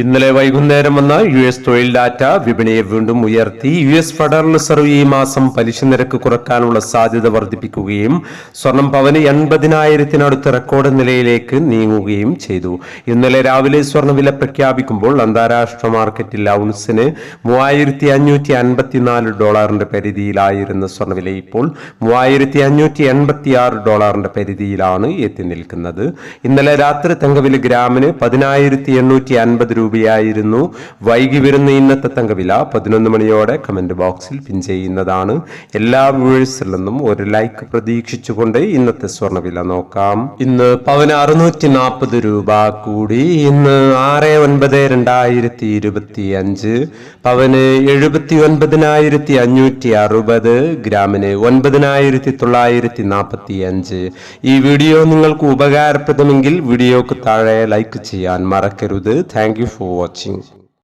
ഇന്നലെ വൈകുന്നേരം വന്ന യു എസ് തൊഴിൽ ഡാറ്റ വിപണിയെ വീണ്ടും ഉയർത്തി. യു എസ് ഫെഡറൽ റിസർവ് ഈ മാസം പലിശ നിരക്ക് കുറക്കാനുള്ള സാധ്യത വർദ്ധിപ്പിക്കുകയും സ്വർണം പവന് എൺപതിനായിരത്തിനടുത്ത് റെക്കോർഡ് നിലയിലേക്ക് നീങ്ങുകയും ചെയ്തു. ഇന്നലെ രാവിലെ സ്വർണവില പ്രഖ്യാപിക്കുമ്പോൾ അന്താരാഷ്ട്ര മാർക്കറ്റിൽ ഔൺസിന് മൂവായിരത്തി അഞ്ഞൂറ്റി അൻപത്തിനാല് ഡോളറിന്റെ പരിധിയിലായിരുന്ന സ്വർണവില ഇപ്പോൾ മൂവായിരത്തി അഞ്ഞൂറ്റി എൺപത്തി ആറ് ഡോളറിന്റെ പരിധിയിലാണ് എത്തി നിൽക്കുന്നത്. ഇന്നലെ രാത്രി തങ്കവില ഗ്രാമിന് പതിനായിരത്തി എണ്ണൂറ്റി അൻപത് രൂപയായിരുന്നു. വൈകി വരുന്ന ഇന്നത്തെ തങ്കവില പതിനൊന്ന് മണിയോടെ കമന്റ് ബോക്സിൽ പിൻ ചെയ്യുന്നതാണ്. എല്ലാ വ്യൂവേഴ്സിൽ നിന്നും ഒരു ലൈക്ക് പ്രതീക്ഷിച്ചുകൊണ്ട് ഇന്നത്തെ സ്വർണവില നോക്കാം. ഇന്ന് പവന് അറുന്നൂറ്റി നാൽപ്പത് രൂപ കൂടി. ഇന്ന് ആറ് ഒൻപത് രണ്ടായിരത്തി ഇരുപത്തി അഞ്ച് പവന് എഴുപത്തി ഒൻപതിനായിരത്തി അഞ്ഞൂറ്റി അറുപത് ഗ്രാമിന് ഒൻപതിനായിരത്തി തൊള്ളായിരത്തി നാൽപ്പത്തി അഞ്ച് ഈ വീഡിയോ നിങ്ങൾക്ക് ഉപകാരപ്രദമെങ്കിൽ വീഡിയോക്ക് താഴെ ലൈക്ക് ചെയ്യാൻ മറക്കരുത്. താങ്ക് 佛经。